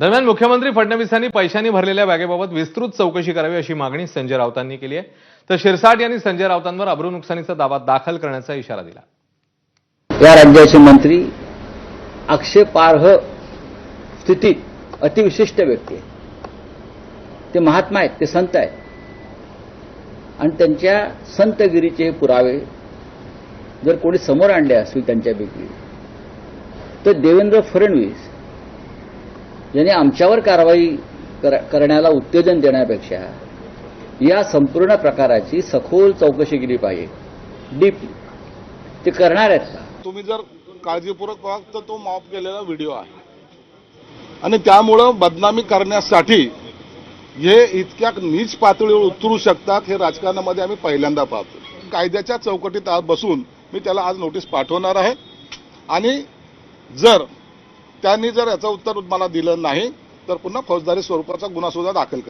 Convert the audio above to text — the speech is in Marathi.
दरम्यान मुख्यमंत्री फडणवीसांनी पैशांनी भरलेल्या बॅगेबाबत विस्तृत चौकशी करावी अशी मागणी संजय राऊतांनी केली आहे. तर शिरसाट यांनी संजय राऊतांवर अब्रू नुकसानीचा दावा दाखल करण्याचा इशारा दिला. या राज्याचे मंत्री आक्षेपार्ह स्थितीत अतिविशिष्ट व्यक्ती ते महात्मा आहेत ते संत आहेत. आणि त्यांच्या संतगिरीचे हे पुरावे जर कोणी समोर आणले असतील त्यांच्यापैकी तर देवेंद्र फडणवीस यांनी आमच्यावर कारवाई कर- करण्याला उत्तेजन देण्यापेक्षा या संपूर्ण प्रकाराची सखोल चौकशी केली पाहिजे. डीप ते करणार आहेत का? तुम्ही जर काळजीपूर्वक पाहाल तर तो मॉप केलेला व्हिडिओ आहे. आणि त्यामुळं बदनामी करण्यासाठी हे इतक्या नीच पातळीवर उतरू शकतात हे राजकारणामध्ये आम्ही पहिल्यांदा पाहतो. कायद्याच्या चौकटीत आज बसून मी त्याला आज नोटीस पाठवणार आहे. आणि जर त्यांनी जर याचं उत्तर मला दिलं नाही तर पुन्हा फौजदारी स्वरूपाचा गुन्हा सुद्धा दाखल